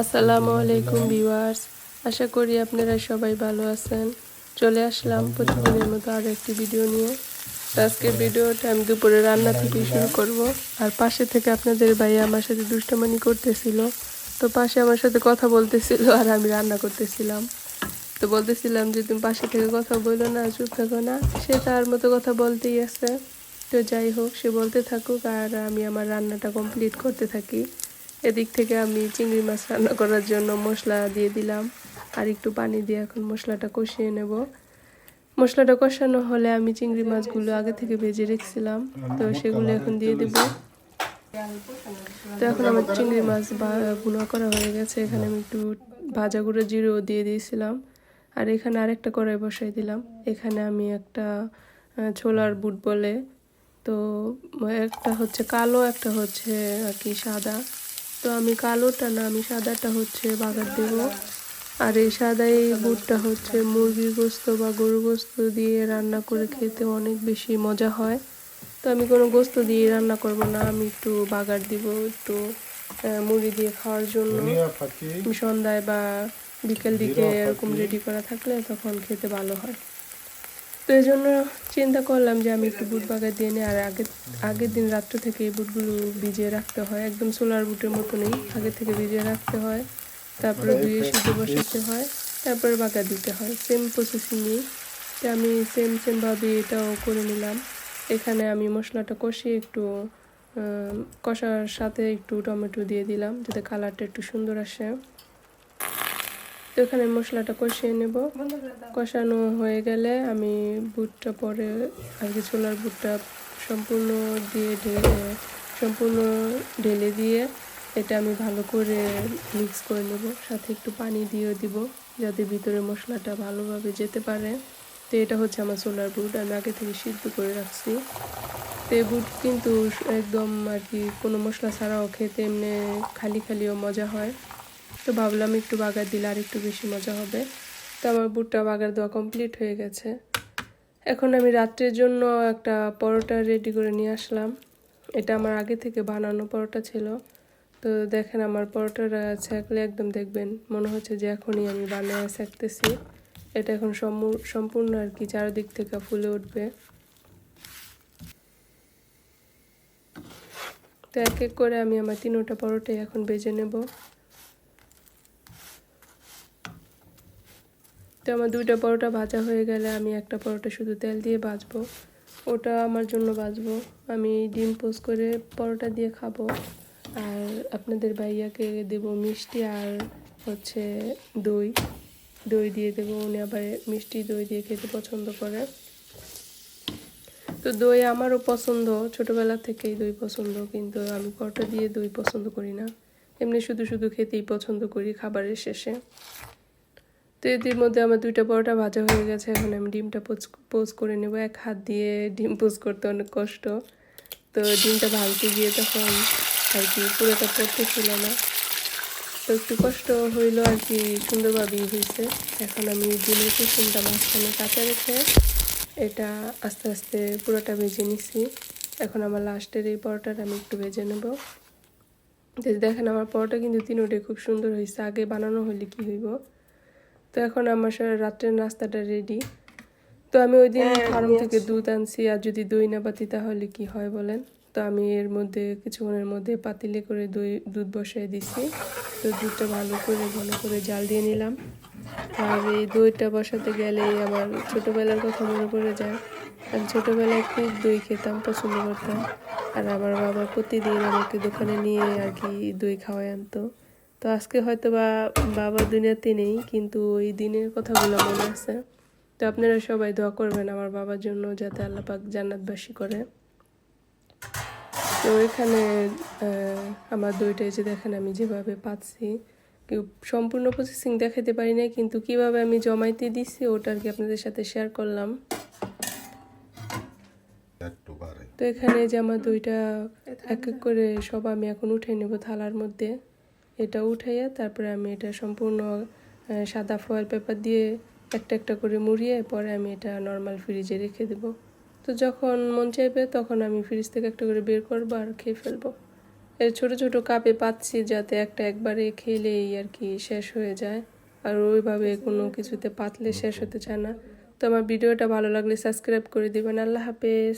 আসসালামু আলাইকুম ভিউয়ার্স, আশা করি আপনারা সবাই ভালো আছেন। চলে আসলাম প্রতিদিনের মতো আরও একটি ভিডিও নিয়ে। আজকের ভিডিওটা আমি দুপুরে রান্না থেকে শুরু করব। আর পাশে থেকে আপনাদের ভাই আমার সাথে দুষ্টমানি করতেছিল। তো পাশে আমার সাথে কথা বলতেছিল আর আমি রান্না করতেছিলাম। তো বলতেছিলাম যে, তুমি পাশে থেকে কথা বলো না, চুপ থাকো না। সে তার মতো কথা বলতেই আছে। তো যাই হোক, সে বলতে থাকুক আর আমি আমার রান্নাটা কমপ্লিট করতে থাকি। এদিক থেকে আমি চিংড়ি মাছ রান্না করার জন্য মশলা দিয়ে দিলাম। আর একটু পানি দিয়ে এখন মশলাটা কষিয়ে নেব। মশলাটা কষানো হলে আমি চিংড়ি মাছগুলো আগে থেকে ভেজে রেখেছিলাম। তো সেগুলো এখন দিয়ে দেব। তো এখন আমার চিংড়ি মাছ গুঁড়া করা হয়ে গেছে। এখানে আমি একটু ভাজা গুঁড়ো জিরো দিয়ে দিয়েছিলাম। আর এখানে আরেকটা কড়াই বসাই দিলাম। এখানে আমি একটা ছোলার বুট বলে। তো একটা হচ্ছে কালো, একটা হচ্ছে আর কি সাদা। তো আমি কালোটা না আমি সাদাটা হচ্ছে বাগার দেব। আর এই সাদা এই বুটটা হচ্ছে মুরগির গোস্ত বা গরু গোস্ত দিয়ে রান্না করে খেতে অনেক বেশি মজা হয়। তো আমি কোনো গোস্ত দিয়ে রান্না করব না আমি একটু বাগার দিব একটু মুড়ি দিয়ে খাওয়ার জন্য। সন্ধ্যায় বা বিকেল দিকে এরকম রেডি করা থাকলে তখন খেতে ভালো হয়। তো এই জন্য চিন্তা করলাম যে আমি একটু বুট বাগা দিয়ে নিই আর আগের আগের দিন রাত্র থেকে এই বুটগুলো ভিজিয়ে রাখতে হয়। একদম সোলার বুটের মতনই আগে থেকে ভিজিয়ে রাখতে হয়। তারপরে ধুয়ে সিদ্ধ বসাতে হয় তারপরে বাগা দিতে হয়। সেম প্রসেসিংই তো আমি সেম সেমভাবে এটাও করে নিলাম। এখানে আমি মশলাটা কষিয়ে একটু কষার সাথে একটু টমেটো দিয়ে দিলাম যাতে কালারটা একটু সুন্দর আসে। তো এখানে মশলাটা কষিয়ে নেব। কষানো হয়ে গেলে আমি বুটটা পরে আর কি ছোলার বুটটা সম্পূর্ণ দিয়ে ঢেলে, সম্পূর্ণ ঢেলে দিয়ে এটা আমি ভালো করে মিক্স করে নেব। সাথে একটু পানি দিয়েও দিব যাতে ভিতরে মশলাটা ভালোভাবে যেতে পারে। তো এটা হচ্ছে আমার ছোলার বুট। আমি আগে থেকে সিদ্ধ করে রাখছি। তো এই বুট কিন্তু একদম আর কি কোনো মশলা ছাড়াও খেতে এমনি খালি খালিও মজা হয়। তো ভাবলাম একটু বাগার দিলে আর একটু বেশি মজা হবে। তো আমার বুটটা বাগার দেওয়া কমপ্লিট হয়ে গেছে। এখন আমি রাত্রের জন্য একটা পরোটা রেডি করে নিয়ে আসলাম। এটা আমার আগে থেকে বানানো পরোটা ছিল। তো দেখেন আমার পরোটাটা ছাকলে একদম দেখবেন, মনে হচ্ছে যে এখনই আমি বানিয়ে ছাকতেছি। এটা এখন সম্পূর্ণ আর কি চারিদিক থেকে ফুলে উঠবে। তো এক এক করে আমি আমার তিনোটা পরোটাই এখন বেজে নেব। তো আমার দুইটা পরোটা ভাজা হয়ে গেলে আমি একটা পরোটা শুধু তেল দিয়ে ভাজবো। ওটা আমার জন্য ভাজবো। আমি ডিম পোস্ট করে পরোটা দিয়ে খাব। আর আপনাদের ভাইয়াকে দেব মিষ্টি আর হচ্ছে দই। দই দিয়ে দেবো। উনি আবার মিষ্টি দই দিয়ে খেতে পছন্দ করে। তো দই আমারও পছন্দ। ছোটবেলা থেকেই দই পছন্দ। কিন্তু আমি পরোটা দিয়ে দই পছন্দ করি না। এমনি শুধু শুধু খেতেই পছন্দ করি খাবারের শেষে। তো এদের মধ্যে আমার দুইটা পরোটা ভাজা হয়ে গেছে। এখন আমি ডিমটা পোচ পোজ করে নেব। এক হাত দিয়ে ডিম পোজ করতে অনেক কষ্ট। তো ডিমটা ভাজতে গিয়ে তখন আর কি পুরোটা পড়তে ছিল না। তো একটু কষ্ট হইল আর কি, সুন্দরভাবেই হয়েছে। এখন আমি ডিমের কুসুমটা মাঝখানে কাঁচা রেখে এটা আস্তে আস্তে পুরোটা ভেজে নিছি। এখন আমার লাস্টের এই পরোটাটা আমি একটু ভেজে নেব। দেখেন আমার পরোটা কিন্তু তিনোটাই খুব সুন্দর হয়েছে। আগে বানানো হলে কি হইব? তো এখন আমার রাত্রের নাস্তাটা রেডি তো আমি ওই দিন ফার্ম থেকে দুধ আনছি আর যদি দই না পাতি তাহলে কি হয় বলেন? তো আমি এর মধ্যে কিছুক্ষণের মধ্যে পাতিলে করে দই দুধ বসাই দিছি। তো দুধটা ভালো করে ভালো করে জাল দিয়ে নিলাম। আর এই দইটা বসাতে গেলে আমার ছোটবেলার কথা মনে পড়ে যায়। আমি ছোটোবেলায় খুব দই খেতাম পছন্দ করতাম। আর আমার বাবা প্রতিদিন আমাকে দোকানে নিয়ে আর কি দই খাওয়াই আনতো। তো আজকে হয়তো বা বাবা দুনিয়াতে নেই কিন্তু ওই দিনের কথাগুলো মনে আছে। তো আপনারা সবাই দোয়া করবেন আমার বাবার জন্য যাতে আল্লাহ পাক জান্নাতবাসী করে। তো এখানে আমার দইটা যে দেখেন আমি যেভাবে পাচ্ছি। কেউ সম্পূর্ণ প্রসেসিং দেখাতে পারি না কিন্তু কীভাবে আমি জমাইতে দিচ্ছি ওটা আর কি আপনাদের সাথে শেয়ার করলাম। তো এখানে যে আমার দইটা এক এক করে সব আমি এখন উঠে নেব থালার মধ্যে। এটা উঠাইয়া তারপরে আমি এটা সম্পূর্ণ সাদা ফয়েল পেপার দিয়ে একটা একটা করে মুড়িয়ে পরে আমি এটা নর্মাল ফ্রিজে রেখে দেব। তো যখন মন চাইবে তখন আমি ফ্রিজ থেকে একটা করে বের করব আর খেয়ে ফেলব। এর ছোট ছোট কাপে পাচ্ছি যাতে একটা একবারে খেলেই আর কি শেষ হয়ে যায়। আর ওইভাবে কোনো কিছুতে পাতলে শেষ হতে চায় না। তো আমার ভিডিওটা ভালো লাগলে সাবস্ক্রাইব করে দিবেন। আল্লাহ হাফেজ।